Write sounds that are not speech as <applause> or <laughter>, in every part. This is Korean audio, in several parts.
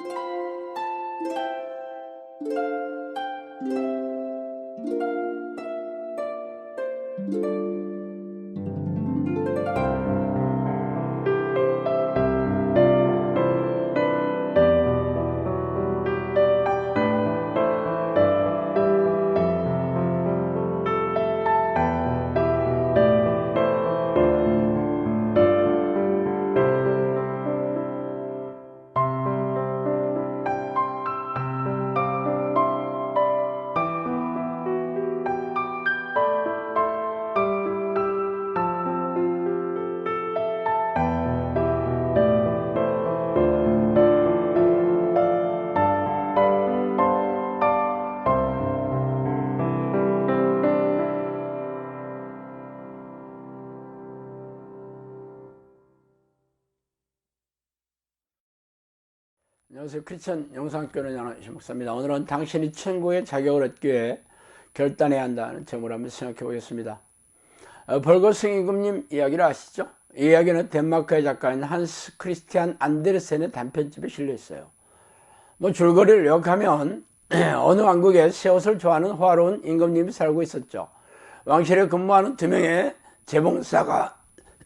Thank you. 안녕하세요. 크리스천 영상교회 양하신 목사입니다. 오늘은 당신이 천국의 자격을 얻기 위해 결단해야 한다는 제목을 한번 생각해 보겠습니다. 어, 벌거승 임금님 이야기를 아시죠? 이 이야기는 덴마크의 작가인 한스 크리스티안 안데르센의 단편집에 실려 있어요. 뭐 줄거리를 요약하면 <clears throat> 어느 왕국에 새 옷을 좋아하는 화로운 임금님이 살고 있었죠. 왕실에 근무하는 두 명의 재봉사가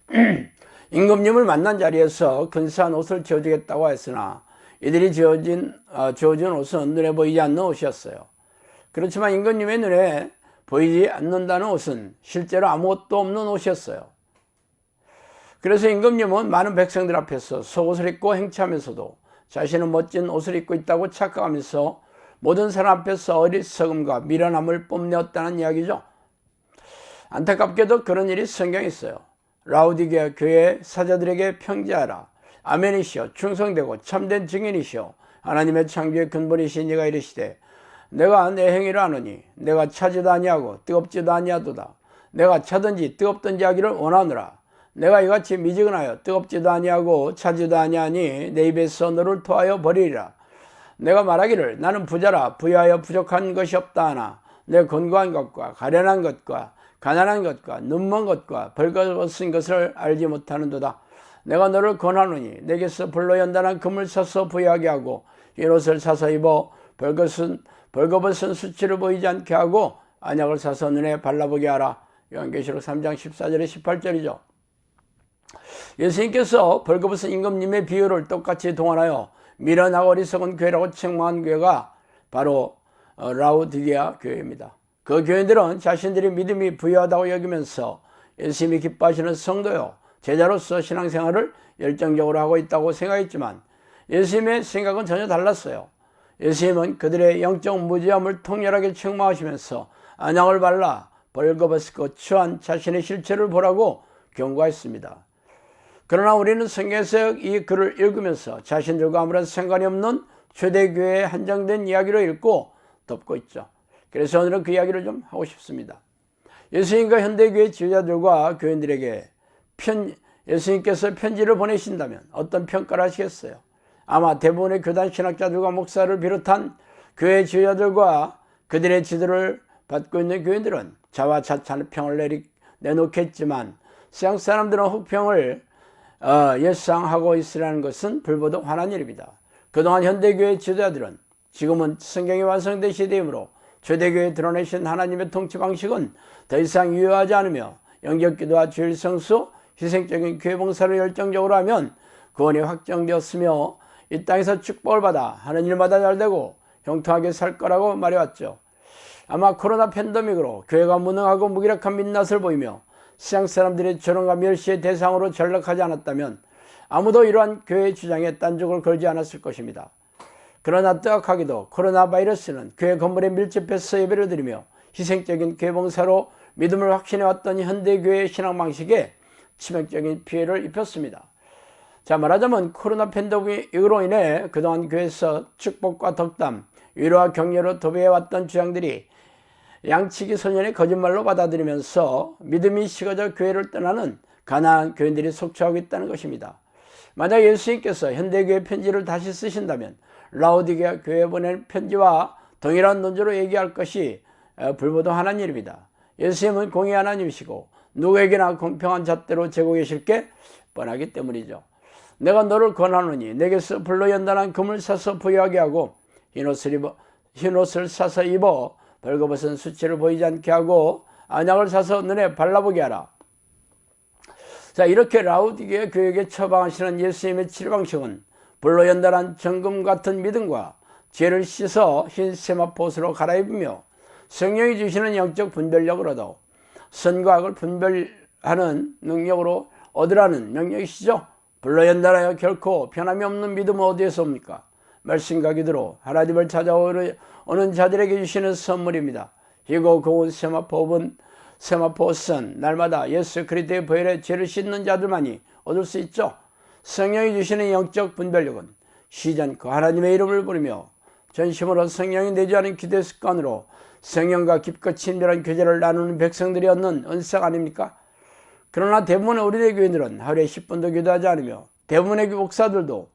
<clears throat> 임금님을 만난 자리에서 근사한 옷을 지어주겠다고 했으나 이들이 지어진, 어, 지어진 옷은 눈에 보이지 않는 옷이었어요. 그렇지만 임금님의 눈에 보이지 않는다는 옷은 실제로 아무것도 없는 옷이었어요. 그래서 임금님은 많은 백성들 앞에서 속옷을 입고 행차하면서도 자신은 멋진 옷을 입고 있다고 착각하면서 모든 사람 앞에서 어리석음과 미련함을 뽐내었다는 이야기죠. 안타깝게도 그런 일이 성경에 있어요. 라우디게아 교회 사자들에게 평지하라. 아멘이시여 충성되고 참된 증인이시여 하나님의 창조의 근본이신 이가 이르시되 내가 내 행위를 아느니 내가 차지도 아니하고 뜨겁지도 아니하도다. 내가 차든지 뜨겁든지 하기를 원하노라. 내가 이같이 미지근하여 뜨겁지도 아니하고 차지도 아니하니 내 입에서 너를 토하여 버리리라. 내가 말하기를 나는 부자라 부여하여 부족한 것이 없다 하나 내 건강한 것과 가련한 것과 가난한 것과 눈먼 것과 벌거벗은 것을 알지 못하는도다 내가 너를 권하노니 내게서 불로 연단한 금을 사서 부여하게 하고 흰옷을 사서 입어 벌것은 벌거벗은 수치를 보이지 않게 하고 안약을 사서 눈에 발라보게 하라. 요한계시록 3장 14절에 18절이죠. 예수님께서 벌거벗은 임금님의 비유를 똑같이 동원하여 미련하고 어리석은 교회라고 책망한 교회가 바로 어, 라우디게아 교회입니다. 그 교회들은 자신들이 믿음이 부유하다고 여기면서 예수님이 기뻐하시는 성도요 제자로서 신앙생활을 열정적으로 하고 있다고 생각했지만 예수님의 생각은 전혀 달랐어요. 예수님은 그들의 영적 무지함을 통렬하게 책망하시면서 안양을 발라 벌거벗고 추한 자신의 실체를 보라고 경고했습니다. 그러나 우리는 성경에서 이 글을 읽으면서 자신들과 아무런 상관이 없는 초대교회에 한정된 이야기로 읽고 덮고 있죠. 그래서 오늘은 그 이야기를 좀 하고 싶습니다. 예수님과 현대교회 지도자들과 교인들에게 편, 예수님께서 편지를 보내신다면 어떤 평가를 하시겠어요? 아마 대부분의 교단 신학자들과 목사를 비롯한 교회 지도자들과 그들의 지도를 받고 있는 교인들은 자화자찬 평을 내리, 내놓겠지만 서양 사람들은 혹평을 어, 예상하고 있으라는 것은 불보듯 화난 일입니다. 그동안 현대교회 지도자들은 지금은 성경이 완성된 시대이므로 초대교회에 드러내신 하나님의 통치 방식은 더 이상 유효하지 않으며 영적기도와 주일 성수, 희생적인 교회 봉사를 열정적으로 하면 구원이 확정되었으며 이 땅에서 축복을 받아 하는 일마다 잘되고 형통하게 살 거라고 말해왔죠. 아마 코로나 팬데믹으로 교회가 무능하고 무기력한 민낯을 보이며 시장 사람들의 조롱과 멸시의 대상으로 전락하지 않았다면 아무도 이러한 교회의 주장에 딴죽을 걸지 않았을 것입니다. 그러나 뜨악하게도 코로나 바이러스는 교회 건물에 밀집해서 예배를 드리며 희생적인 교회 봉사로 믿음을 확신해왔던 현대교회의 신앙 방식에 치명적인 피해를 입혔습니다. 자 말하자면 코로나 팬데믹으로 인해 그동안 교회에서 축복과 덕담, 위로와 격려로 도배해왔던 주장들이 양치기 소년의 거짓말로 받아들이면서 믿음이 식어져 교회를 떠나는 가난한 교인들이 속초하고 있다는 것입니다. 만약 예수님께서 현대교회 편지를 다시 쓰신다면 라우디게아 교회에 보낸 편지와 동일한 논조로 얘기할 것이 어, 불보듯 하나님 일입니다. 예수님은 공의 하나님이시고 누구에게나 공평한 잣대로 계실 게 뻔하기 때문이죠. 내가 너를 권하노니 내게서 불로 연단한 금을 사서 부여하게 하고 흰옷을 입어 흰옷을 사서 입어 벌거벗은 수치를 보이지 않게 하고 안약을 사서 눈에 발라보게 하라. 자 이렇게 라우디게 교육에 처방하시는 예수님의 치료 방식은 불로 연단한 정금 같은 믿음과 죄를 씻어 흰 세마포스로 갈아입으며 성령이 주시는 영적 분별력을 얻어 선과 악을 분별하는 능력으로 얻으라는 명령이시죠. 불로 연단하여 결코 변함이 없는 믿음은 어디에서 옵니까? 말씀과 기도로 하나님을 찾아오는 자들에게 주시는 선물입니다. 이고 고운 세마포은 세마포선 날마다 예수 그리스도의 보혈에 죄를 씻는 자들만이 얻을 수 있죠. 성령이 주시는 영적 분별력은 시전 그 하나님의 이름을 부르며 전심으로 성령이 내주하는 기대 습관으로 성령과 깊고 친밀한 교제를 나누는 백성들이 얻는 은석 아닙니까? 그러나 대부분의 우리의 교인들은 하루에 10분도 기도하지 않으며 대부분의 목사들도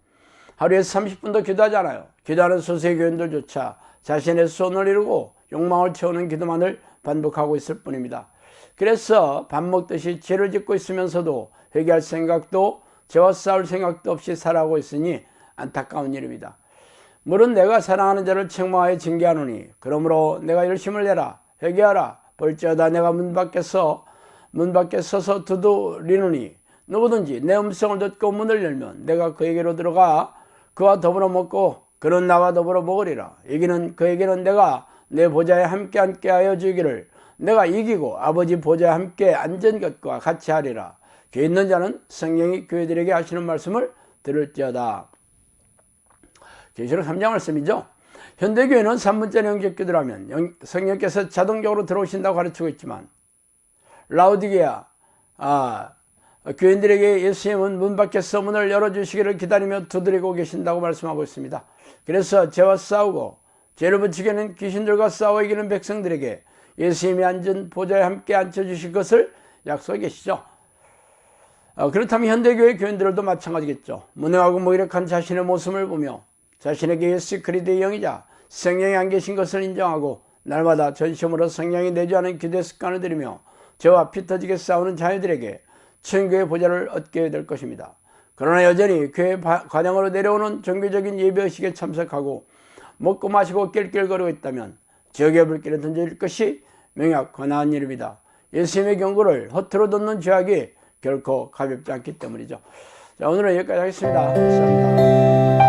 하루에 30분도 기도하지 않아요. 기도하는 소수의 교인들조차 자신의 손을 이루고 욕망을 채우는 기도만을 반복하고 있을 뿐입니다. 그래서 밥 먹듯이 죄를 짓고 있으면서도 회개할 생각도 죄와 싸울 생각도 없이 살아가고 있으니 안타까운 일입니다. 물은 내가 사랑하는 자를 책망하여 징계하노니 그러므로 내가 열심을 내라 회개하라. 볼지어다 내가 문 밖에서 문 밖에 서서 두드리노니 누구든지 내 음성을 듣고 문을 열면 내가 그에게로 들어가 그와 더불어 먹고 그는 나와 더불어 먹으리라. 이기는 그에게는 내가 내 보좌에 함께 앉게 하여 주기를 내가 이기고 아버지 보좌에 함께 앉은 것과 같이 하리라. 교회 있는 자는 성령이 교회들에게 하시는 말씀을 들을지어다 계시록 3장 말씀이죠. 현대교회는 3분짜리 영적 하면 성령께서 자동적으로 들어오신다고 가르치고 있지만 라우디게아 아, 교인들에게 예수님은 문 밖에서 문을 열어주시기를 기다리며 두드리고 계신다고 말씀하고 있습니다. 그래서 죄와 싸우고 죄를 붙이게는 귀신들과 싸워 이기는 백성들에게 예수님이 앉은 보좌에 함께 앉혀주실 것을 약속해 계시죠. 어, 그렇다면 현대교회 교인들도 마찬가지겠죠. 무능하고 무기력한 자신의 모습을 보며 자신에게 예수 그리스도의 영이자 성령이 안 계신 것을 인정하고 날마다 전심으로 성령이 내주하는 기대 습관을 들이며 저와 피 터지게 싸우는 자녀들에게 천교의 보좌를 얻게 될 것입니다. 그러나 여전히 교회 과정으로 내려오는 종교적인 예배의식에 참석하고 먹고 마시고 낄낄거리고 있다면 지옥의 불길에 던질 것이 명약 권한 일입니다. 예수님의 경고를 허투루 듣는 죄악이 결코 가볍지 않기 때문이죠. 자, 오늘은 여기까지 하겠습니다. 감사합니다.